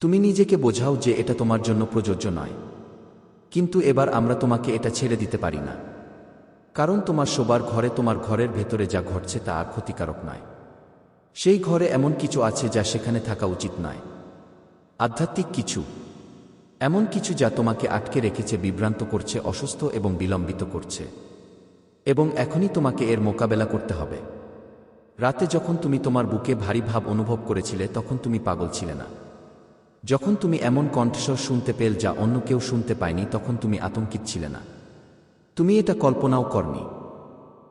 তুমি নিজেকে বোঝাও যে এটা তোমার জন্য প্রযোজ্য নয়। কিন্তু এবার আমরা তোমাকে এটা ছেড়ে দিতে পারি না। কারণ তোমার শোবার ঘরে তোমার ঘরের ভেতরে যা ঘটছে তা আর ক্ষতিকারক নয়। সেই ঘরে এমন কিছু আছে যা সেখানে থাকা উচিত নয়। আধ্যাত্মিক কিছু। এমন কিছু যা তোমাকে আটকে রেখেছে, বিভ্রান্ত করছে, অসুস্থ এবং বিলম্বিত করছে। এবং এখনই তোমাকে এর মোকাবেলা করতে হবে। রাতে যখন তুমি তোমার বুকে ভারী ভাব অনুভব করেছিলে, তখন তুমি পাগল ছিলে না। যখন তুমি এমন কণ্ঠস্বর শুনতে পেল যা অন্য কেউ শুনতে পায়নি, তখন তুমি আতঙ্কিত ছিলে না। তুমি এটা কল্পনাও করনি।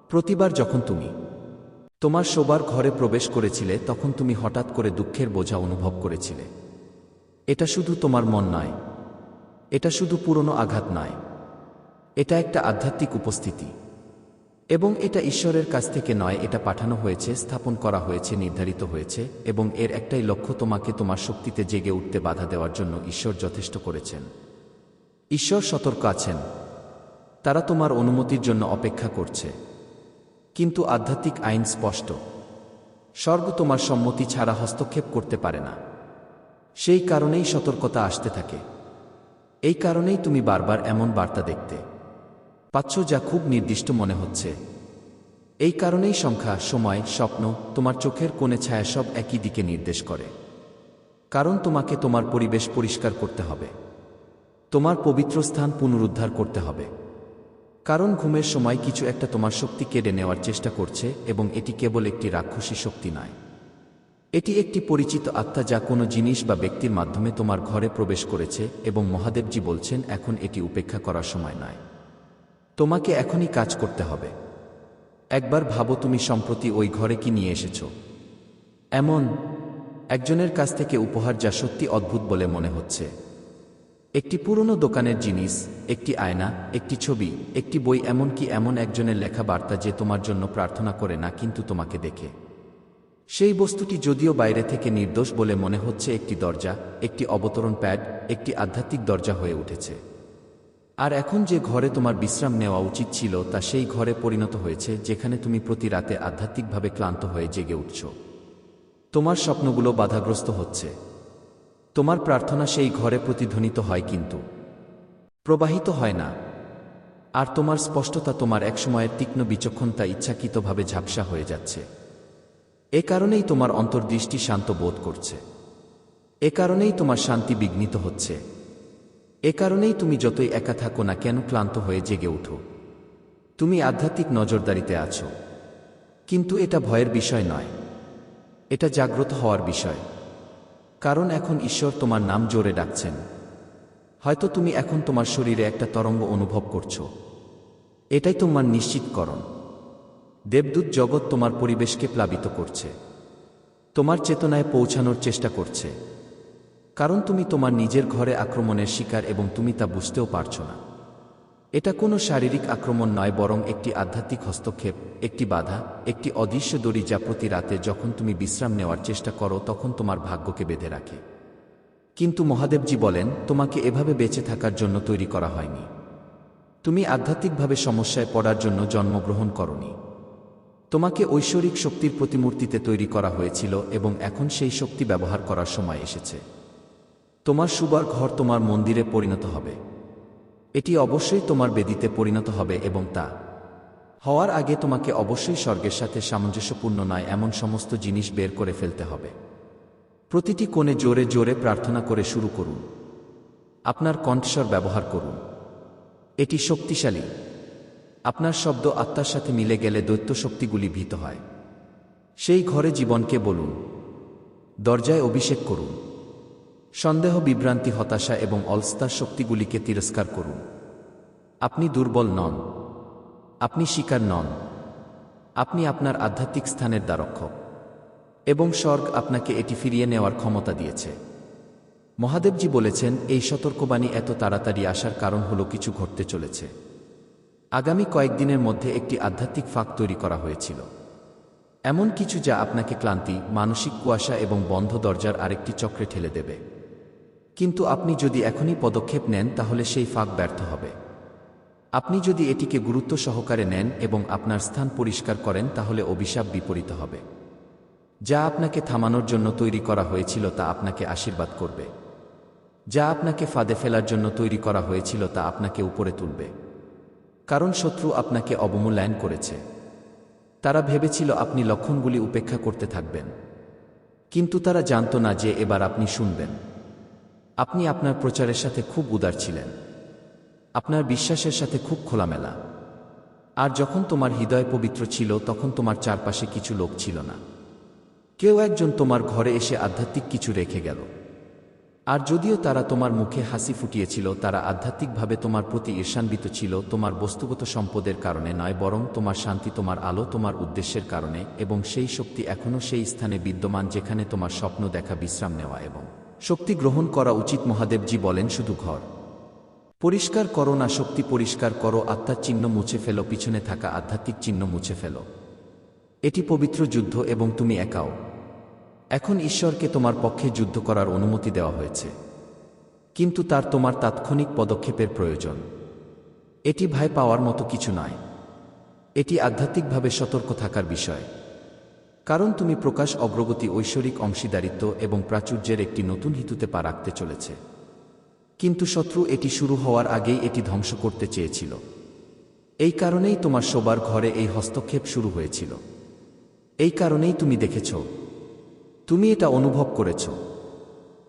প্রতিবার যখন তুমি তোমার শোবার ঘরে প্রবেশ করেছিলে, তখন তুমি হঠাৎ করে দুঃখের বোঝা অনুভব করেছিলে। এটা শুধু তোমার মন নয়। এটা শুধু পুরনো আঘাত নয়। এটা একটা আধ্যাত্মিক উপস্থিতি। এবং এটা ঈশ্বরের কাছ থেকে নয়, এটা পাঠানো হয়েছে, স্থাপন করা হয়েছে, নির্ধারিত হয়েছে, এবং এর একটাই লক্ষ্য তোমাকে তোমার শক্তিতে জেগে উঠতে বাধা দেওয়ার জন্য ঈশ্বর যথেষ্ট করেছেন। ঈশ্বর সতর্ক আছেন। তারা তোমার অনুমতির জন্য অপেক্ষা করছে। কিন্তু আধ্যাত্মিক আইন স্পষ্ট। স্বর্গ তোমার সম্মতি ছাড়া হস্তক্ষেপ করতে পারে না। সেই কারণেই সতর্কতা আসতে থাকে। এই কারণেই তুমি বারবার এমন বার্তা দেখতে। পাচ্ছ যা খুব নির্দিষ্ট মনে হচ্ছে। এই কারণেই সংখ্যা, সময়, স্বপ্ন তোমার চোখের কোণে ছায়া সব একই দিকে নির্দেশ করে। কারণ তোমাকে তোমার পরিবেশ পরিষ্কার করতে হবে। তোমার পবিত্র স্থান পুনরুদ্ধার করতে হবে। কারণ ঘুমের সময় কিছু একটা তোমার শক্তি কেড়ে নেওয়ার চেষ্টা করছে এবং এটি কেবল একটি রাক্ষসী শক্তি নয়। এটি একটি পরিচিত আত্মা যা কোনো জিনিস বা ব্যক্তির মাধ্যমে তোমার ঘরে প্রবেশ করেছে এবং মহাদেবজি বলছেন, এখন এটি উপেক্ষা করার সময় নয়। তোমাকে এখনই কাজ করতে হবে। একবার ভাবো তুমি সম্প্রতি ওই ঘরে কি নিয়ে এসেছ। এমন একজনের কাছ থেকে উপহার যা সত্যি অদ্ভুত বলে মনে হচ্ছে। একটি পুরনো দোকানের জিনিস, একটি আয়না, একটি ছবি, একটি বই, এমনকি এমন একজনের লেখা বার্তা যে তোমার জন্য প্রার্থনা করে না, কিন্তু তোমাকে দেখে। সেই বস্তুটি যদিও বাইরে থেকে নির্দোষ বলে মনে হচ্ছে, একটি দরজা, একটি অবতরণ প্যাড, একটি আধ্যাত্মিক দরজা হয়ে উঠেছে। আর এখন যে ঘরে তোমার বিশ্রাম নেওয়া উচিত ছিল তা সেই ঘরে পরিণত হয়েছে, যেখানে তুমি প্রতি রাতে আধ্যাত্মিকভাবে ক্লান্ত হয়ে জেগে উঠছ। তোমার স্বপ্নগুলো বাধাগ্রস্ত হচ্ছে। তোমার প্রার্থনা সেই ঘরে প্রতিধ্বনিত হয় কিন্তু। প্রবাহিত হয় না। আর তোমার স্পষ্টতা তোমার একসময়ের তীক্ষ্ণ বিচক্ষণতা ইচ্ছাকৃতভাবে ঝাপসা হয়ে যাচ্ছে। এ কারণেই তোমার অন্তর্দৃষ্টি শান্ত বোধ করছে। এ কারণেই তোমার শান্তি বিঘ্নিত হচ্ছে। এ কারণেই তুমি যতই একা থাকো না কেন ক্লান্ত হয়ে জেগে উঠো। তুমি আধ্যাত্মিক নজরদারিতে আছো। কিন্তু এটা ভয়ের বিষয় নয়। এটা জাগ্রত হওয়ার বিষয়। কারণ এখন ঈশ্বর তোমার নাম জোরে ডাকছেন। হয়তো তুমি এখন তোমার শরীরে একটা তরঙ্গ অনুভব করছ। এটাই তোমার নিশ্চিতকরণ। দেবদূত জগৎ তোমার পরিবেশকে প্লাবিত করছে। তোমার চেতনায় পৌঁছানোর চেষ্টা করছে। কারণ তুমি তোমার নিজের ঘরে আক্রমণের শিকার এবং তুমি তা বুঝতেও পারছ না। এটা কোনো শারীরিক আক্রমণ নয়, বরং একটি আধ্যাত্মিক হস্তক্ষেপ, একটি বাধা, একটি অদৃশ্য দড়ি যা প্রতি রাতে যখন তুমি বিশ্রাম নেওয়ার চেষ্টা করো তখন তোমার ভাগ্যকে বেঁধে রাখে। কিন্তু মহাদেবজি বলেন, তোমাকে এভাবে বেঁচে থাকার জন্য তৈরি করা হয়নি। তুমি আধ্যাত্মিকভাবে সমস্যায় পড়ার জন্য জন্মগ্রহণ করনি। তোমাকে ঐশ্বরিক শক্তির প্রতিমূর্তিতে তৈরি করা হয়েছিল এবং এখন সেই শক্তি ব্যবহার করার সময় এসেছে। তোমার সুবার ঘর তোমার মন্দিরে পরিণত হবে। এটি অবশ্যই তোমার বেদিতে পরিণত হবে এবং তা হওয়ার আগে তোমাকে অবশ্যই স্বর্গের সাথে সামঞ্জস্যপূর্ণ নয়, এমন সমস্ত জিনিস বের করে ফেলতে হবে। প্রতিটি কোণে জোরে জোরে প্রার্থনা করে শুরু করুন। আপনার কণ্ঠস্বর ব্যবহার করুন। এটি শক্তিশালী। আপনার শব্দ আত্মার সাথে মিলে গেলে দৈত্য শক্তিগুলি ভীত হয়। সেই ঘরে জীবনকে বলুন। দরজায় অভিষেক করুন। সন্দেহ, বিভ্রান্তি, হতাশা এবং অলস্তার শক্তিগুলিকে তিরস্কার করুন। আপনি দুর্বল নন। আপনি শিকার নন। আপনি আপনার আধ্যাত্মিক স্থানের দ্বারক্ষক। এবং স্বর্গ আপনাকে এটি ফিরিয়ে নেওয়ার ক্ষমতা দিয়েছে। মহাদেবজি বলেছেন, এই সতর্কবাণী এত তাড়াতাড়ি আসার কারণ হলো কিছু ঘটতে চলেছে। আগামী কয়েকদিনের মধ্যে একটি আধ্যাত্মিক ফাঁক তৈরি করা হয়েছিল। এমন কিছু যা আপনাকে ক্লান্তি, মানসিক কুয়াশা এবং বন্ধ দরজার আরেকটি চক্রে ঠেলে দেবে। কিন্তু আপনি যদি এখনই পদক্ষেপ নেন, তাহলে সেই ফাঁক ব্যর্থ হবে। আপনি যদি এটিকে গুরুত্ব সহকারে নেন এবং আপনার স্থান পরিষ্কার করেন, তাহলে অভিশাপ বিপরীত হবে। যা আপনাকে থামানোর জন্য তৈরি করা হয়েছিল, তা আপনাকে আশীর্বাদ করবে। যা আপনাকে ফাঁদে ফেলার জন্য তৈরি করা হয়েছিল, তা আপনাকে উপরে তুলবে। কারণ শত্রু আপনাকে অবমূল্যায়ন করেছে। তারা ভেবেছিল আপনি লক্ষণগুলি উপেক্ষা করতে থাকবেন। কিন্তু তারা জানত না যে এবার আপনি শুনবেন। আপনি আপনার প্রচারের সাথে খুব উদার ছিলেন। আপনার বিশ্বাসের সাথে খুব খোলামেলা। আর যখন তোমার হৃদয় পবিত্র ছিল, তখন তোমার চারপাশে কিছু লোক ছিল না। কেউ একজন তোমার ঘরে এসে আধ্যাত্মিক কিছু রেখে গেল। আর যদিও তারা তোমার মুখে হাসি ফুটিয়েছিল, তারা আধ্যাত্মিকভাবে তোমার প্রতি ঈর্ষান্বিত ছিল, তোমার বস্তুগত সম্পদের কারণে নয়, বরং তোমার শান্তি, তোমার আলো, তোমার উদ্দেশ্যের কারণে, এবং সেই শক্তি এখনও সেই স্থানে বিদ্যমান, যেখানে তোমার স্বপ্ন দেখা বিশ্রাম নেওয়া এবং শক্তি গ্রহণ করা উচিত, মহাদেবজি বলেন, শুধু ঘর। পরিষ্কার করো না, শক্তি পরিষ্কার করো, আত্মার চিহ্ন মুছে ফেলো, পিছনে থাকা আধ্যাত্মিক চিহ্ন মুছে ফেলো। এটি পবিত্র যুদ্ধ এবং তুমি একাও। এখন ঈশ্বরকে তোমার পক্ষে যুদ্ধ করার অনুমতি দেওয়া হয়েছে। কিন্তু তার তোমার তাৎক্ষণিক পদক্ষেপের প্রয়োজন। এটি ভয় পাওয়ার মতো কিছু নয়। এটি আধ্যাত্মিকভাবে সতর্ক থাকার বিষয়। কারণ তুমি প্রকাশ অগ্রগতি ঐশ্বরিক অংশীদারিত্ব এবং প্রাচুর্যের একটি নতুন হিতুতে পা রাখতে চলেছে। কিন্তু শত্রু এটি শুরু হওয়ার আগেই এটি ধ্বংস করতে চেয়েছিল। এই কারণেই তোমার শোবার ঘরে এই হস্তক্ষেপ শুরু হয়েছিল। এই কারণেই তুমি দেখেছ। তুমি এটা অনুভব করেছ।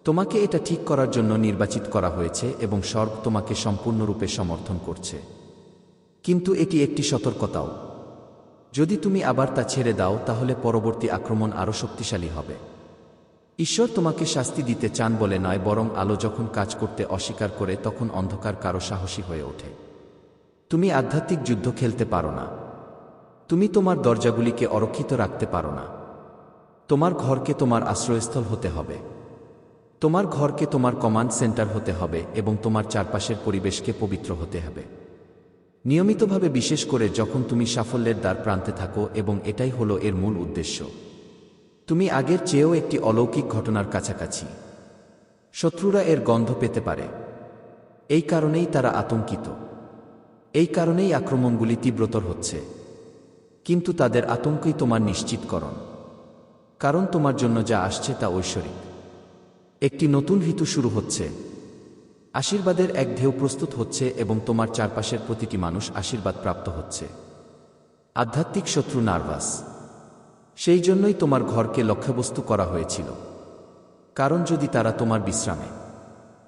তোমাকে এটা ঠিক করার জন্য নির্বাচিত করা হয়েছে এবং সর্ব তোমাকে সম্পূর্ণরূপে সমর্থন করছে। কিন্তু এটি একটি সতর্কতাও। যদি তুমি আবার তা ছেড়ে দাও, তাহলে পরবর্তী আক্রমণ আরও শক্তিশালী হবে। ঈশ্বর তোমাকে শাস্তি দিতে চান বলে নয়, বরং আলো যখন কাজ করতে অস্বীকার করে, তখন অন্ধকার কারও সাহসী হয়ে ওঠে। তুমি আধ্যাত্মিক যুদ্ধ খেলতে পারো না। তুমি তোমার দরজাগুলিকে অরক্ষিত রাখতে পারো না। তোমার ঘরকে তোমার আশ্রয়স্থল হতে হবে। তোমার ঘরকে তোমার কমান্ড সেন্টার হতে হবে এবং তোমার চারপাশের পরিবেশকে পবিত্র হতে হবে। নিয়মিতভাবে বিশেষ করে যখন তুমি সাফল্যের দ্বার প্রান্তে থাকো এবং এটাই হলো এর মূল উদ্দেশ্য। তুমি আগের চেয়েও একটি অলৌকিক ঘটনার কাছাকাছি। শত্রুরা এর গন্ধ পেতে পারে। এই কারণেই তারা আতঙ্কিত। এই কারণেই আক্রমণগুলি তীব্রতর হচ্ছে। কিন্তু তাদের আতঙ্কই তোমার নিশ্চিতকরণ। কারণ তোমার জন্য যা আসছে তা ঐশ্বরিক। একটি নতুন ঋতু শুরু হচ্ছে। আশীর্বাদের এক ঢেউ প্রস্তুত হচ্ছে এবং তোমার চারপাশের প্রতিটি মানুষ আশীর্বাদ প্রাপ্ত হচ্ছে। আধ্যাত্মিক শত্রু নার্ভাস। সেই জন্যই তোমার ঘরকে লক্ষ্যবস্তু করা হয়েছিল। কারণ যদি তারা তোমার বিশ্রামে।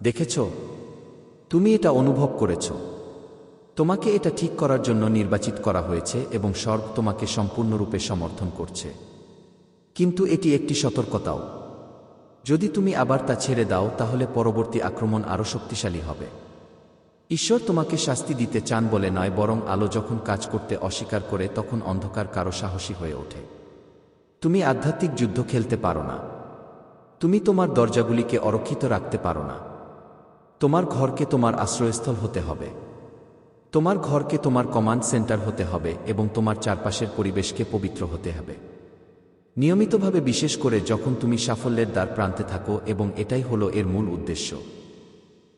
দেখেছ? তুমি এটা অনুভব করেছ। তোমাকে এটা ঠিক করার জন্য নির্বাচিত করা হয়েছে এবং স্বর্গ তোমাকে সম্পূর্ণরূপে সমর্থন করছে। কিন্তু এটি একটি সতর্কতাও। যদি তুমি আবার তা ছেড়ে দাও, তাহলে পরবর্তী আক্রমণ আরও শক্তিশালী হবে। ঈশ্বর তোমাকে শাস্তি দিতে চান বলে নয়, বরং আলো যখন কাজ করতে অস্বীকার করে, তখন অন্ধকার কারও সাহসী হয়ে ওঠে। তুমি আধ্যাত্মিক যুদ্ধ খেলতে পারো না। তুমি তোমার দরজাগুলিকে অরক্ষিত রাখতে পারো না। তোমার ঘরকে তোমার আশ্রয়স্থল হতে হবে। তোমার ঘরকে তোমার কমান্ড সেন্টার হতে হবে এবং তোমার চারপাশের পরিবেশকে পবিত্র হতে হবে। নিয়মিতভাবে বিশেষ করে যখন তুমি সাফল্যের দ্বার প্রান্তে থাকো এবং এটাই হলো এর মূল উদ্দেশ্য।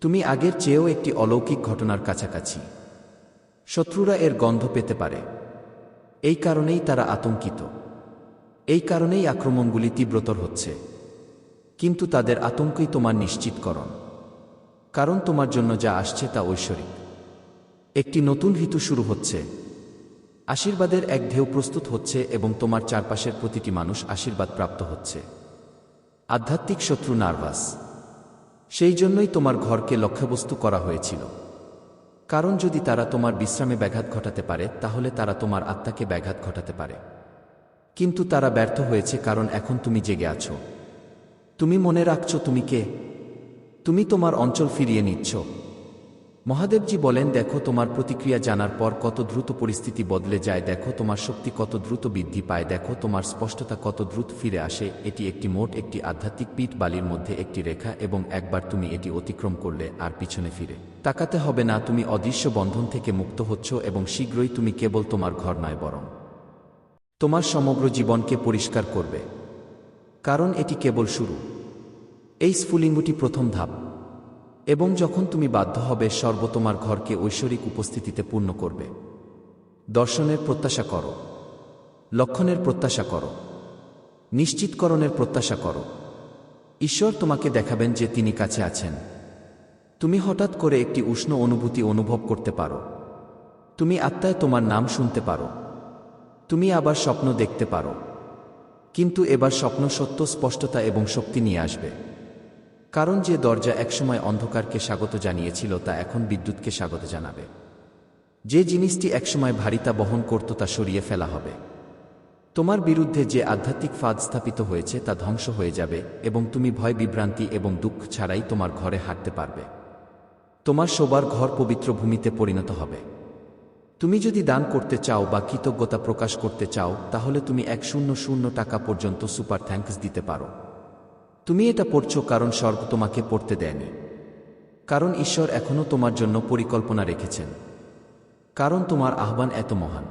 তুমি আগের চেয়েও একটি অলৌকিক ঘটনার কাছাকাছি। শত্রুরা এর গন্ধ পেতে পারে। এই কারণেই তারা আতঙ্কিত। এই কারণেই আক্রমণগুলি তীব্রতর হচ্ছে। কিন্তু তাদের আতঙ্কই তোমার নিশ্চিতকরণ। কারণ তোমার জন্য যা আসছে তা ঐশ্বরিক। একটি নতুন ঋতু শুরু হচ্ছে। আশীর্বাদের এক ঢেউ প্রস্তুত হচ্ছে এবং তোমার চারপাশের প্রতিটি মানুষ আশীর্বাদ প্রাপ্ত হচ্ছে। আধ্যাত্মিক শত্রু নার্ভাস। সেই জন্যই তোমার ঘরকে লক্ষ্যবস্তু করা হয়েছিল। কারণ যদি তারা তোমার বিশ্রামে ব্যাঘাত ঘটাতে পারে, তাহলে তারা তোমার আত্মাকে ব্যাঘাত ঘটাতে পারে। কিন্তু তারা ব্যর্থ হয়েছে কারণ এখন তুমি জেগে আছো। তুমি মনে রাখছো তুমি কে? তুমি তোমার অঞ্চল ফিরিয়ে নিচ্ছ। মহাদেবজি বলেন, দেখো, তোমার প্রতিক্রিয়া জানার পর কত দ্রুত পরিস্থিতি বদলে যায়, দেখো, তোমার শক্তি কত দ্রুত বৃদ্ধি পায়, দেখো, তোমার স্পষ্টতা কত দ্রুত ফিরে আসে, এটি একটি মোট, একটি আধ্যাত্মিক পিঠ, বালির মধ্যে একটি রেখা, এবং একবার তুমি এটি অতিক্রম করলে আর পিছনে ফিরে। তাকাতে হবে না, তুমি অদৃশ্য বন্ধন থেকে মুক্ত হচ্ছ, এবং শীঘ্রই তুমি কেবল তোমার ঘর নয়, বরং তোমার সমগ্র জীবনকে পরিষ্কার করবে। কারণ এটি কেবল শুরু। এই স্ফুলিঙ্গটি প্রথম ধাপ। এবং যখন তুমি বাধ্য হবে সর্ব তোমার ঘরকে ঐশ্বরিক উপস্থিতিতে পূর্ণ করবে। দর্শনের প্রত্যাশা করো। লক্ষণের প্রত্যাশা করো। নিশ্চিতকরণের প্রত্যাশা করো। ঈশ্বর তোমাকে দেখাবেন যে তিনি কাছে আছেন। তুমি হঠাৎ করে একটি উষ্ণ অনুভূতি অনুভব করতে পারো। তুমি আত্মায় তোমার নাম শুনতে পারো। তুমি আবার স্বপ্ন দেখতে পারো। কিন্তু এবার স্বপ্ন সত্য, স্পষ্টতা এবং শক্তি নিয়ে আসবে। কারণ যে দরজা একসময় অন্ধকারকে স্বাগত জানিয়েছিল, তা এখন বিদ্যুৎকে স্বাগত জানাবে। যে জিনিসটি একসময় ভারিতা বহন করত, তা সরিয়ে ফেলা হবে। তোমার বিরুদ্ধে যে আধ্যাত্মিক ফাঁদ স্থাপিত হয়েছে, তা ধ্বংস হয়ে যাবে, এবং তুমি ভয়, বিভ্রান্তি এবং দুঃখ ছাড়াই তোমার ঘরে হাঁটতে পারবে। তোমার শোবার ঘর পবিত্র ভূমিতে পরিণত হবে। তুমি যদি দান করতে চাও বা কৃতজ্ঞতা প্রকাশ করতে চাও, তাহলে তুমি এক শূন্য শূন্য টাকা পর্যন্ত সুপার থ্যাঙ্কস দিতে পারো। তুমি এটা পড়ছ কারণ স্বর্গ তোমাকে পড়তে দেয়নি। কারণ ঈশ্বর এখনও তোমার জন্য পরিকল্পনা রেখেছেন। কারণ তোমার আহ্বান এত মহান।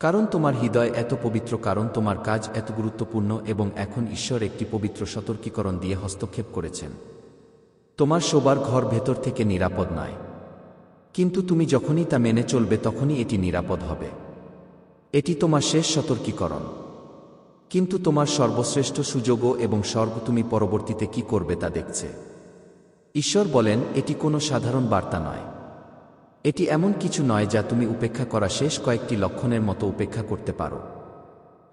কারণ তোমার হৃদয় এত পবিত্র, কারণ তোমার কাজ এত গুরুত্বপূর্ণ এবং এখন ঈশ্বর একটি পবিত্র সতর্কীকরণ দিয়ে হস্তক্ষেপ করেছেন। তোমার শোবার ঘর ভেতর থেকে নিরাপদ নয়। কিন্তু তুমি যখনই তা মেনে চলবে তখনই এটি নিরাপদ হবে। এটি তোমার শেষ সতর্কীকরণ। কিন্তু তোমার সর্বশ্রেষ্ঠ সুযোগও এবং স্বর্গ তুমি পরবর্তীতে কি করবে তা দেখছে। ঈশ্বর বলেন, এটি কোনো সাধারণ বার্তা নয়। এটি এমন কিছু নয় যা তুমি উপেক্ষা করা শেষ কয়েকটি লক্ষণের মতো উপেক্ষা করতে পারো।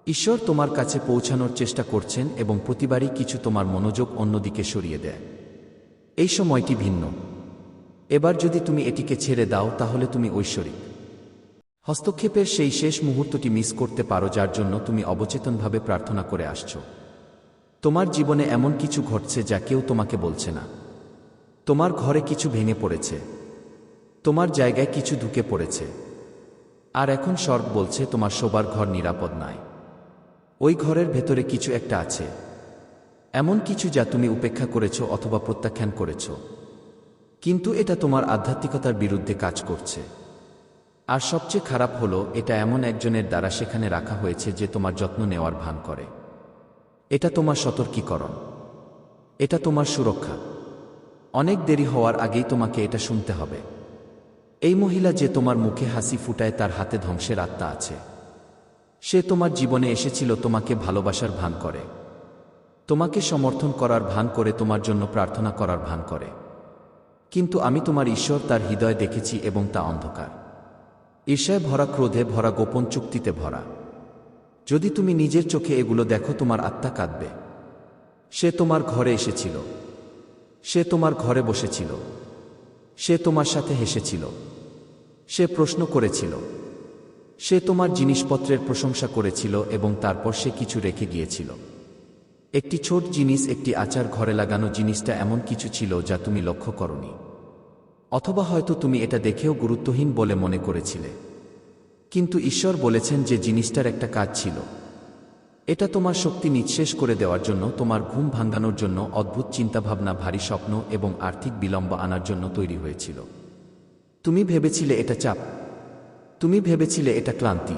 ঈশ্বর তোমার কাছে পৌঁছানোর চেষ্টা করছেন এবং প্রতিবারই কিছু তোমার মনোযোগ অন্যদিকে সরিয়ে দেয়। এই সময়টি ভিন্ন। এবার যদি তুমি এটিকে ছেড়ে দাও, তাহলে তুমি ঐশ্বরিক। হস্তক্ষেপের সেই শেষ মুহূর্তটি মিস করতে পারো, যার জন্য তুমি অবচেতনভাবে প্রার্থনা করে আসছো। তোমার জীবনে এমন কিছু ঘটছে যা কেউ তোমাকে বলছে না। তোমার ঘরে কিছু ভেঙে পড়েছে। তোমার জায়গায় কিছু ঢুকে পড়েছে। আর এখন স্বর্গ বলছে, তোমার শোবার ঘর নিরাপদ নয় ওই ঘরের ভেতরে কিছু একটা আছে। এমন কিছু যা তুমি উপেক্ষা করেছ অথবা প্রত্যাখ্যান করেছ। কিন্তু এটা তোমার আধ্যাত্মিকতার বিরুদ্ধে কাজ করছে। আর সবচেয়ে খারাপ হলো, এটা এমন একজনের দ্বারা সেখানে রাখা হয়েছে যে তোমার যত্ন নেওয়ার ভান করে। এটা তোমার সতর্কীকরণ। এটা তোমার সুরক্ষা। অনেক দেরি হওয়ার আগেই তোমাকে এটা শুনতে হবে। এই মহিলা যে তোমার মুখে হাসি ফুটায়, তার হাতে ধ্বংসের আত্মা আছে। সে তোমার জীবনে এসেছিল, তোমাকে ভালোবাসার ভান করে। তোমাকে সমর্থন করার ভান করে, তোমার জন্য প্রার্থনা করার ভান করে। কিন্তু আমি তোমার ঈশ্বর, তার হৃদয় দেখেছি এবং তা অন্ধকার। ঈর্ষায় ভরা ক্রোধে ভরা গোপন চুক্তিতে ভরা। যদি তুমি নিজের চোখে এগুলো দেখো, তোমার আত্মা কাঁদবে। সে তোমার ঘরে এসেছিল। সে তোমার ঘরে বসেছিল। সে তোমার সাথে হেসেছিল। সে প্রশ্ন করেছিল। সে তোমার জিনিসপত্রের প্রশংসা করেছিল এবং তারপর সে কিছু রেখে গিয়েছিল। একটি ছোট জিনিস, একটি আচার ঘরে লাগানো জিনিসটা এমন কিছু ছিল যা তুমি লক্ষ্য করনি। অথবা হয়তো তুমি এটা দেখেও গুরুত্বহীন বলে মনে করেছিলে। কিন্তু ঈশ্বর বলেছেন যে জিনিসটার একটা কাজ ছিল। এটা তোমার শক্তি নিঃশেষ করে দেওয়ার জন্য, তোমার ঘুম ভাঙ্গানোর জন্য অদ্ভুত চিন্তাভাবনা, ভারী স্বপ্ন এবং আর্থিক বিলম্ব আনার জন্য তৈরি হয়েছিল। তুমি ভেবেছিলে এটা চাপ। তুমি ভেবেছিলে এটা ক্লান্তি।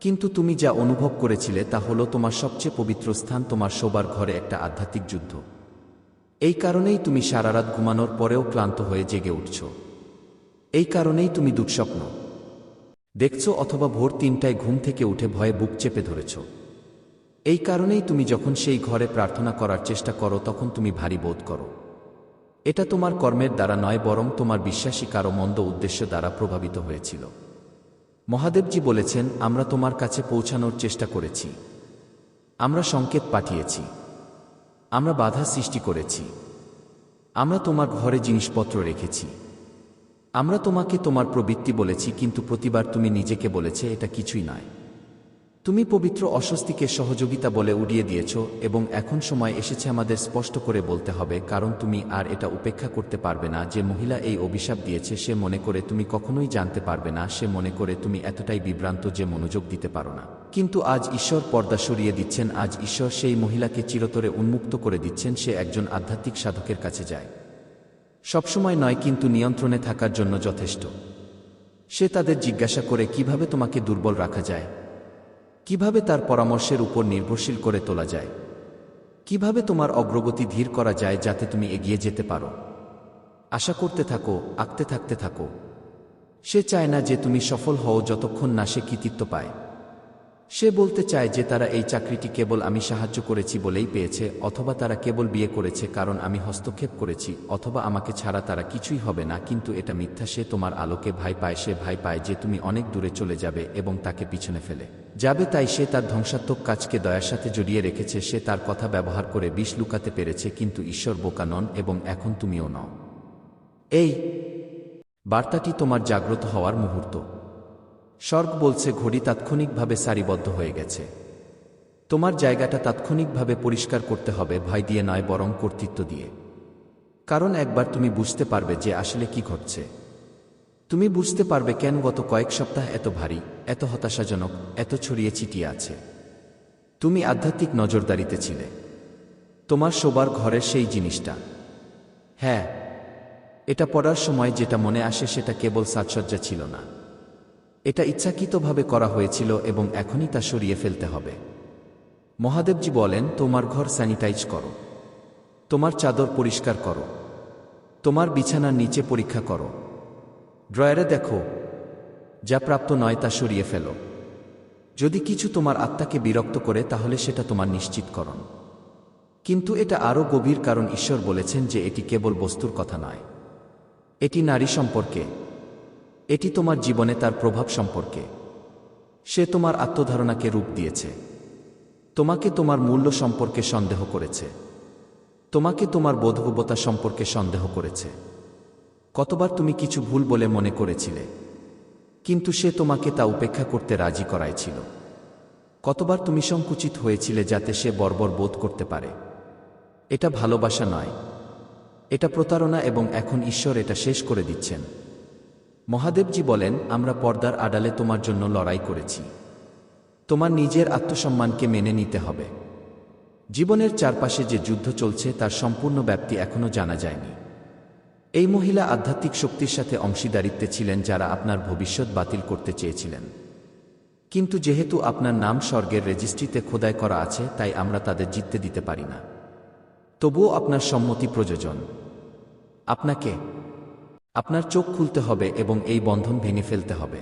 কিন্তু তুমি যা অনুভব করেছিলে তা হলো তোমার সবচেয়ে পবিত্র স্থান, তোমার শোবার ঘরে একটা আধ্যাত্মিক যুদ্ধ। এই কারণেই তুমি সারারাত ঘুমানোর পরেও ক্লান্ত হয়ে জেগে উঠছ। এই কারণেই তুমি দুঃস্বপ্ন। দেখছ অথবা ভোর তিনটায় ঘুম থেকে উঠে ভয়ে বুক চেপে ধরেছ। এই কারণেই তুমি যখন সেই ঘরে প্রার্থনা করার চেষ্টা করো তখন তুমি ভারী বোধ করো। এটা তোমার কর্মের দ্বারা নয়, বরং তোমার বিশ্বাসী কারও মন্দ উদ্দেশ্য দ্বারা প্রভাবিত হয়েছিল। মহাদেবজি বলেছেন, আমরা তোমার কাছে পৌঁছানোর চেষ্টা করেছি। আমরা সংকেত পাঠিয়েছি। আমরা বাধা সৃষ্টি করেছি। আমরা তোমার ঘরে জিনিসপত্র রেখেছি। আমরা তোমাকে তোমার প্রবৃত্তি বলেছি, কিন্তু প্রতিবার তুমি নিজেকে বলেছে, এটা কিছুই নয়। তুমি পবিত্র অস্বস্তিকে সহযোগিতা বলে উড়িয়ে দিয়েছ এবং এখন সময় এসেছে আমাদের স্পষ্ট করে বলতে হবে, কারণ তুমি আর এটা উপেক্ষা করতে পারবে না যে মহিলা এই অভিশাপ দিয়েছে, সে মনে করে তুমি কখনোই জানতে পারবে না, সে মনে করে তুমি এতটাই বিভ্রান্ত যে মনোযোগ দিতে পারো না। কিন্তু আজ ঈশ্বর পর্দা সরিয়ে দিচ্ছেন, আজ ঈশ্বর সেই মহিলাকে চিরতরে উন্মুক্ত করে দিচ্ছেন, সে একজন আধ্যাত্মিক সাধকের কাছে যায়। সবসময় নয়, কিন্তু নিয়ন্ত্রণে থাকার জন্য যথেষ্ট। সে তাদের জিজ্ঞাসা করে, কীভাবে তোমাকে দুর্বল রাখা যায়? কীভাবে তার পরামর্শের উপর নির্ভরশীল করে তোলা যায়? কীভাবে তোমার অগ্রগতি ধীর করা যায় যাতে তুমি এগিয়ে যেতে পারো? আশা করতে থাকো, আঁকতে থাকতে থাকো। সে চায় না যে তুমি সফল হও যতক্ষণ না সে কৃতিত্ব পায়। সে বলতে চায় যে তারা এই চাকরিটি কেবল আমি সাহায্য করেছি বলেই পেয়েছে অথবা তারা কেবল বিয়ে করেছে কারণ আমি হস্তক্ষেপ করেছি অথবা আমাকে ছাড়া তারা কিছুই হবে না কিন্তু এটা মিথ্যা সে তোমার আলোকে ভাই পায়, সে ভাই পায় যে তুমি অনেক দূরে চলে যাবে এবং তাকে পিছনে ফেলে। যাবে তাই সে তার ধ্বংসাত্মক কাজকে দয়ার সাথে জড়িয়ে রেখেছে, সে তার কথা ব্যবহার করে বিষ লুকাতে পেরেছে, কিন্তু ঈশ্বর বোকা নন এবং এখন তুমিও নও। এই বার্তাটি তোমার জাগ্রত হওয়ার মুহূর্ত। স্বর্গ বলছে, ঘড়ি তাৎক্ষণিকভাবে সারিবদ্ধ হয়ে গেছে। তোমার জায়গাটা তাৎক্ষণিকভাবে পরিষ্কার করতে হবে, ভয় দিয়ে নয়, বরং কর্তৃত্ব দিয়ে। কারণ একবার তুমি বুঝতে পারবে যে আসলে কি ঘটছে। তুমি বুঝতে পারবে কেন গত কয়েক সপ্তাহ এত ভারী, এত হতাশাজনক, এত ছড়িয়ে ছিটিয়ে আছে। তুমি আধ্যাত্মিক নজরদারিতে ছিলে। তোমার শোবার ঘরের সেই জিনিসটা। হ্যাঁ এটা পড়ার সময় যেটা মনে আসে সেটা কেবল সাজসজ্জা ছিল না। এটা ইচ্ছাকৃতভাবে করা হয়েছিল এবং এখনই তা সরিয়ে ফেলতে হবে। মহাদেবজি বলেন, তোমার ঘর স্যানিটাইজ করো। তোমার চাদর পরিষ্কার করো। তোমার বিছানার নিচে পরীক্ষা করো। ড্রয়ারে দেখো, যা প্রাপ্ত নয় তা সরিয়ে ফেলো। যদি কিছু তোমার আত্মাকে বিরক্ত করে, তাহলে সেটা তোমার নিশ্চিত নিশ্চিতকরণ। কিন্তু এটা আরও গভীর কারণ ঈশ্বর বলেছেন যে এটি কেবল বস্তুর কথা নয়। এটি নারী সম্পর্কে। এটি তোমার জীবনে তার প্রভাব সম্পর্কে। সে তোমার আত্মধারণাকে রূপ দিয়েছে। তোমাকে তোমার মূল্য সম্পর্কে সন্দেহ করেছে। তোমাকে তোমার বোধগবতা সম্পর্কে সন্দেহ করেছে। কতবার তুমি কিছু ভুল বলে মনে করেছিলে? কিন্তু সে তোমাকে তা উপেক্ষা করতে রাজি করাইছিল। কতবার তুমি সংকুচিত হয়েছিলে যাতে সে বর্বর বোধ করতে পারে? এটা ভালোবাসা নয়। এটা প্রতারণা এবং এখন ঈশ্বর এটা শেষ করে দিচ্ছেন। মহাদেবজি বলেন, আমরা পর্দার আড়ালে তোমার জন্য লড়াই করেছি। তোমার নিজের আত্মসম্মানকে মেনে নিতে হবে। জীবনের চারপাশে যে যুদ্ধ চলছে তার সম্পূর্ণ ব্যাপ্তি এখনও জানা যায়নি। এই মহিলা আধ্যাত্মিক শক্তির সাথে অংশীদারিত্বে ছিলেন যারা আপনার ভবিষ্যৎ বাতিল করতে চেয়েছিলেন। কিন্তু যেহেতু আপনার নাম স্বর্গের রেজিস্ট্রিতে খোদাই করা আছে, তাই আমরা তাদের জিততে দিতে পারি না। তবুও আপনার সম্মতি প্রয়োজন। আপনাকে, আপনার চোখ খুলতে হবে এবং এই বন্ধন ভেঙে ফেলতে হবে।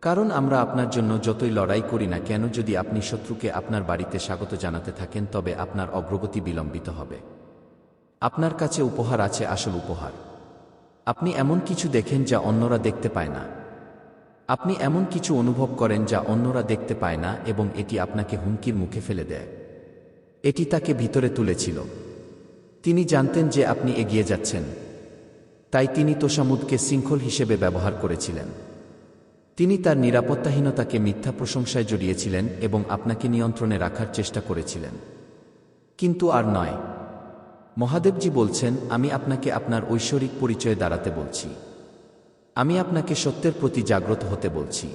কারণ আমরা আপনার জন্য যতই লড়াই করি না কেন, যদি আপনি শত্রুকে আপনার বাড়িতে স্বাগত জানাতে থাকেন, তবে আপনার অগ্রগতি বিলম্বিত হবে। আপনার কাছে উপহার আছে আসল উপহার। আপনি এমন কিছু দেখেন যা অন্যরা দেখতে পায় না। আপনি এমন কিছু অনুভব করেন যা অন্যরা দেখতে পায় না এবং এটি আপনাকে হুমকির মুখে ফেলে দেয়। এটি তাকে ভিতরে তুলেছিল। তিনি জানতেন যে আপনি এগিয়ে যাচ্ছেন। তাই তিনি তোষামুদকে শৃঙ্খল হিসেবে ব্যবহার করেছিলেন। তিনি তার নিরাপত্তাহীনতাকে মিথ্যা প্রশংসায় জড়িয়েছিলেন এবং আপনাকে নিয়ন্ত্রণে রাখার চেষ্টা করেছিলেন। কিন্তু আর নয়। মহাদেবজি বলছেন, আমি আপনাকে আপনার ঐশ্বরিক পরিচয় দাঁড়াতে বলছি। আমি আপনাকে সত্যের প্রতি জাগ্রত হতে বলছি।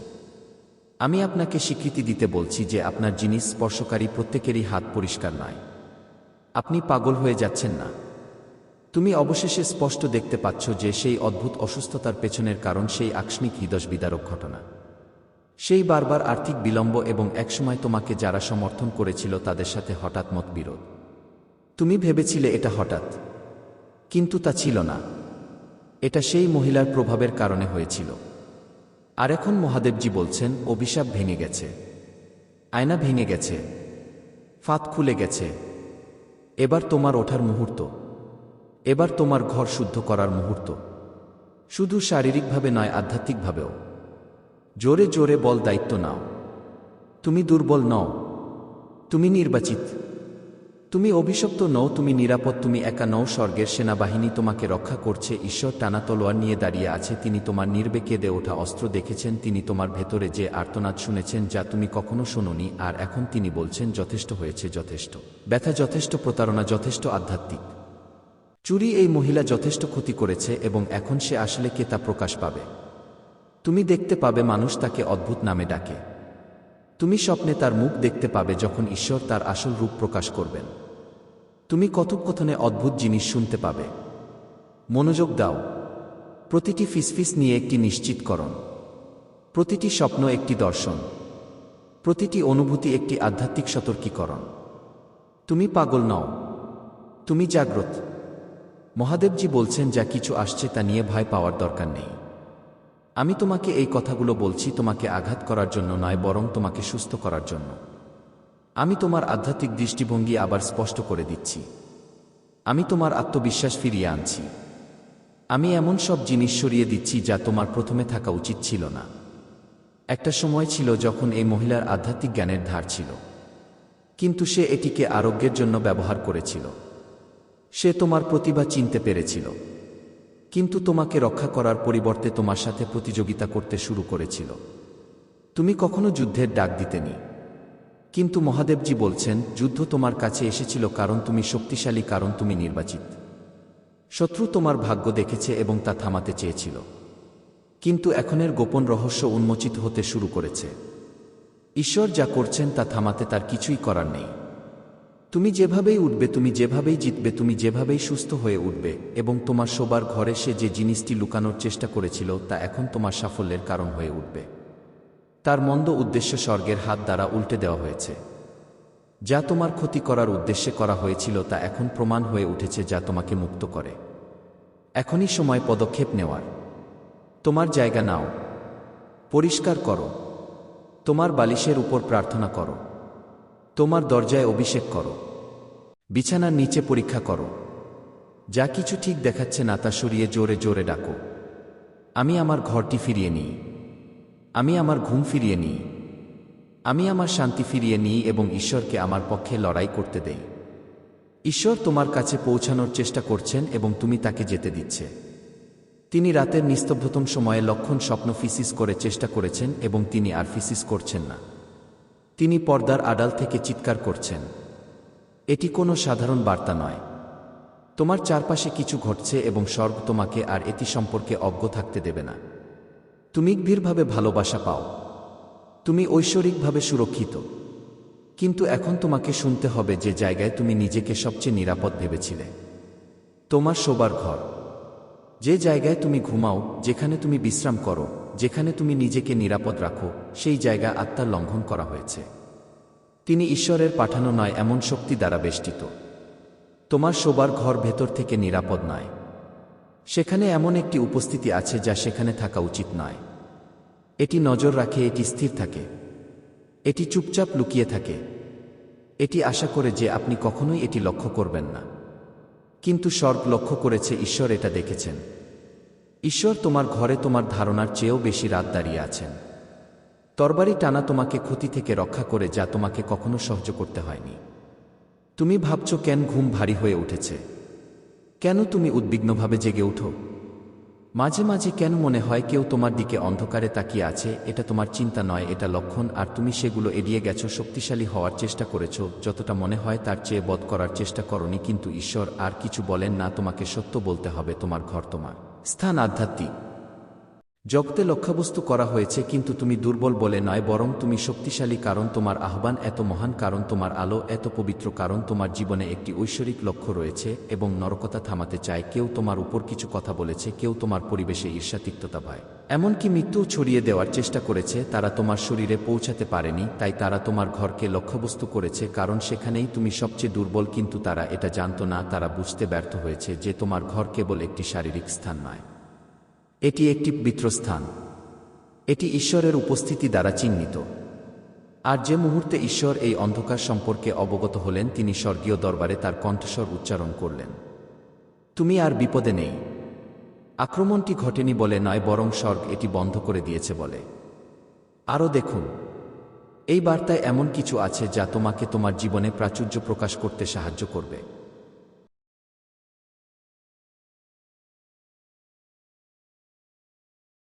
আমি আপনাকে স্বীকৃতি দিতে বলছি যে আপনার জিনিস স্পর্শকারী প্রত্যেকেরই হাত পরিষ্কার নয়। আপনি পাগল হয়ে যাচ্ছেন না। তুমি অবশেষে স্পষ্ট দেখতে পাচ্ছ যে সেই অদ্ভুত অসুস্থতার পেছনের কারণ সেই আকস্মিক হৃদয় বিদারক ঘটনা। সেই বারবার আর্থিক বিলম্ব এবং একসময় তোমাকে যারা সমর্থন করেছিল তাদের সাথে হঠাৎ মতবিরোধ। তুমি ভেবেছিলে এটা হঠাৎ। কিন্তু তা ছিল না। এটা সেই মহিলার প্রভাবের কারণে হয়েছিল। আর এখন মহাদেবজি বলছেন, অভিশাপ ভেঙে গেছে। আয়না ভেঙে গেছে। ফাত খুলে গেছে। এবার তোমার ওঠার মুহূর্ত। এবার তোমার ঘর শুদ্ধ করার মুহূর্ত। শুধু শারীরিকভাবে নয়, আধ্যাত্মিকভাবেও। জোরে জোরে বল দায়িত্ব নাও। তুমি দুর্বল নও। তুমি নির্বাচিত। তুমি অভিশপ্ত নও, তুমি নিরাপদ, তুমি একা নও, স্বর্গের সেনাবাহিনী তোমাকে রক্ষা করছে, ঈশ্বর টানা তলোয়ার নিয়ে দাঁড়িয়ে আছে, তিনি তোমার নির্বেকে দে ওঠা অস্ত্র দেখেছেন, তিনি তোমার ভেতরে যে আর্তনাদ শুনেছেন, যা তুমি কখনো শোনোনি, আর এখন তিনি বলছেন, যথেষ্ট হয়েছে, যথেষ্ট। ব্যথা যথেষ্ট, প্রতারণা যথেষ্ট, আধ্যাত্মিক। চুরি এই মহিলা যথেষ্ট ক্ষতি করেছে, এবং এখন সে আসলে কে তা প্রকাশ পাবে? তুমি দেখতে পাবে, মানুষ তাকে অদ্ভুত নামে ডাকে। তুমি স্বপ্নে তার মুখ দেখতে পাবে, যখন ঈশ্বর তার আসল রূপ প্রকাশ করবেন। তুমি কথোপকথনে অদ্ভুত জিনিস শুনতে পাবে। মনোযোগ দাও। প্রতিটি ফিসফিস নিয়ে একটি নিশ্চিতকরণ প্রতিটি স্বপ্ন একটি দর্শন। প্রতিটি অনুভূতি একটি আধ্যাত্মিক সতর্কীকরণ। তুমি পাগল নও। তুমি জাগ্রত। মহাদেবজি বলছেন, যা কিছু আসছে তা নিয়ে ভয় পাওয়ার দরকার নেই। আমি তোমাকে এই কথাগুলো বলছি তোমাকে আঘাত করার জন্য নয়, বরং তোমাকে সুস্থ করার জন্য। আমি তোমার আধ্যাত্মিক দৃষ্টিভঙ্গি আবার স্পষ্ট করে দিচ্ছি। আমি তোমার আত্মবিশ্বাস ফিরিয়ে আনছি। আমি এমন সব জিনিস সরিয়ে দিচ্ছি যা তোমার প্রথমে থাকা উচিত ছিল না। একটা সময় ছিল যখন এই মহিলার আধ্যাত্মিক জ্ঞানের ধার ছিল। কিন্তু সে এটিকে আরোগ্যের জন্য ব্যবহার করেছিল। সে তোমার প্রতিভা চিনতে পেরেছিল। কিন্তু তোমাকে রক্ষা করার পরিবর্তে তোমার সাথে প্রতিযোগিতা করতে শুরু করেছিল। তুমি কখনো যুদ্ধের ডাক দিতেনি। কিন্তু মহাদেবজি বলছেন, যুদ্ধ তোমার কাছে এসেছিল কারণ তুমি শক্তিশালী, কারণ তুমি নির্বাচিত। শত্রু তোমার ভাগ্য দেখেছে এবং তা থামাতে চেয়েছিল। কিন্তু এখনের গোপন রহস্য উন্মোচিত হতে শুরু করেছে। ঈশ্বর যা করছেন তা থামাতে তার কিছুই করার নেই। তুমি যেভাবেই উঠবে, তুমি যেভাবেই জিতবে, তুমি যেভাবেই সুস্থ হয়ে উঠবে এবং তোমার শোবার ঘরে সে যে জিনিসটি লুকানোর চেষ্টা করেছিল, তা এখন তোমার সাফল্যের কারণ হয়ে উঠবে। তার মন্দ উদ্দেশ্য স্বর্গের হাত দ্বারা উল্টে দেওয়া হয়েছে। যা তোমার ক্ষতি করার উদ্দেশ্যে করা হয়েছিল তা এখন প্রমাণ হয়ে উঠেছে যা তোমাকে মুক্ত করে। এখনই সময় পদক্ষেপ নেওয়ার। তোমার জায়গা নাও। পরিষ্কার করো। তোমার বালিশের উপর প্রার্থনা করো। তোমার দরজায় অভিষেক করো। বিছানার নিচে পরীক্ষা করো। যা কিছু ঠিক দেখাচ্ছে না তা সরিয়ে জোরে জোরে ডাকো। আমি আমার ঘরটি ফিরিয়ে নিই। আমি আমার ঘুম ফিরিয়ে নিই। আমি আমার শান্তি ফিরিয়ে নিই এবং ঈশ্বরকে আমার পক্ষে লড়াই করতে দেই। ঈশ্বর তোমার কাছে পৌঁছানোর চেষ্টা করছেন এবং তুমি তাকে যেতে দিচ্ছে। তিনি রাতের নিস্তব্ধতম সময়ে লক্ষণ স্বপ্ন ফিসিস করে চেষ্টা করেছেন এবং তিনি আর ফিসিস করছেন না। তিনি পর্দার আড়াল থেকে চিৎকার করছেন। এটি কোনো সাধারণ বার্তা নয়। তোমার চারপাশে কিছু ঘটছে এবং স্বর্গ তোমাকে আর এটি সম্পর্কে অজ্ঞ থাকতে দেবে না। তুমি গভীরভাবে ভালোবাসা পাও। তুমি ঐশ্বরিকভাবে সুরক্ষিত। কিন্তু এখন তোমাকে শুনতে হবে যে জায়গায় তুমি নিজেকে সবচেয়ে নিরাপদ ভেবেছিলে। তোমার শোবার ঘর। যে জায়গায় তুমি ঘুমাও, যেখানে তুমি বিশ্রাম করো, যেখানে তুমি নিজেকে নিরাপদ রাখো, সেই জায়গা আত্মার লঙ্ঘন করা হয়েছে। তিনি ঈশ্বরের পাঠানো নয়, এমন শক্তি দ্বারা বেষ্টিত। তোমার শোবার ঘর ভেতর থেকে নিরাপদ নয়। সেখানে এমন একটি উপস্থিতি আছে যা সেখানে থাকা উচিত নয়। এটি নজর রাখে, এটি স্থির থাকে। এটি চুপচাপ লুকিয়ে থাকে। এটি আশা করে যে আপনি কখনোই এটি লক্ষ্য করবেন না। কিন্তু স্বর্গ লক্ষ্য করেছে, ঈশ্বর এটা দেখেছেন। ঈশ্বর তোমার ঘরে তোমার ধারণার চেয়েও বেশি রাত দাঁড়িয়ে আছেন। তরবারি টানা তোমাকে ক্ষতি থেকে রক্ষা করে যা তোমাকে কখনো সহ্য করতে হয়নি। তুমি ভাবছ কেন ঘুম ভারী হয়ে উঠেছে। কেন তুমি উদ্বিগ্নভাবে জেগে উঠো মাঝে মাঝে কেন মনে হয় কেউ তোমার দিকে অন্ধকারে তাকিয়ে আছে? এটা তোমার চিন্তা নয়, এটা লক্ষণ, আর তুমি সেগুলো এড়িয়ে গেছো, শক্তিশালী হওয়ার চেষ্টা করেছ। যতটা মনে হয় তার চেয়ে বধ করার চেষ্টা করনি, কিন্তু ঈশ্বর আর কিছু বলেন না, তোমাকে সত্য বলতে হবে, তোমার ঘর তোমার। স্থান আধ্যাত্মিক। জগতে লক্ষ্যবস্তু করা হয়েছে, কিন্তু তুমি দুর্বল বলে নয়, বরং তুমি শক্তিশালী কারণ তোমার আহ্বান এত মহান কারণ তোমার আলো, এত পবিত্র কারণ তোমার জীবনে একটি ঐশ্বরিক লক্ষ্য রয়েছে এবং নরকতা থামাতে চায়। কেউ তোমার উপর কিছু কথা বলেছে, কেউ তোমার পরিবেশে ঈর্ষাতিক্ততা পায়। এমনকি মৃত্যুও ছড়িয়ে দেওয়ার চেষ্টা করেছে, তারা তোমার শরীরে পৌঁছাতে পারেনি, তাই তারা তোমার ঘরকে লক্ষ্যবস্তু করেছে, কারণ সেখানেই তুমি সবচেয়ে দুর্বল, কিন্তু তারা এটা জানত না, তারা বুঝতে ব্যর্থ হয়েছে যে তোমার ঘর কেবল একটি শারীরিক স্থান নয়। এটি একটি পবিত্রস্থান এটি ঈশ্বরের উপস্থিতি দ্বারা চিহ্নিত। আর যে মুহূর্তে ঈশ্বর এই অন্ধকার সম্পর্কে অবগত হলেন, তিনি স্বর্গীয় দরবারে তার কণ্ঠস্বর উচ্চারণ করলেন, তুমি আর বিপদে নেই। আক্রমণটি ঘটেনি বলে নয়, বরং স্বর্গ এটি বন্ধ করে দিয়েছে বলে। আরও দেখুন, এই বার্তায় এমন কিছু আছে যা তোমাকে তোমার জীবনে প্রাচুর্য প্রকাশ করতে সাহায্য করবে।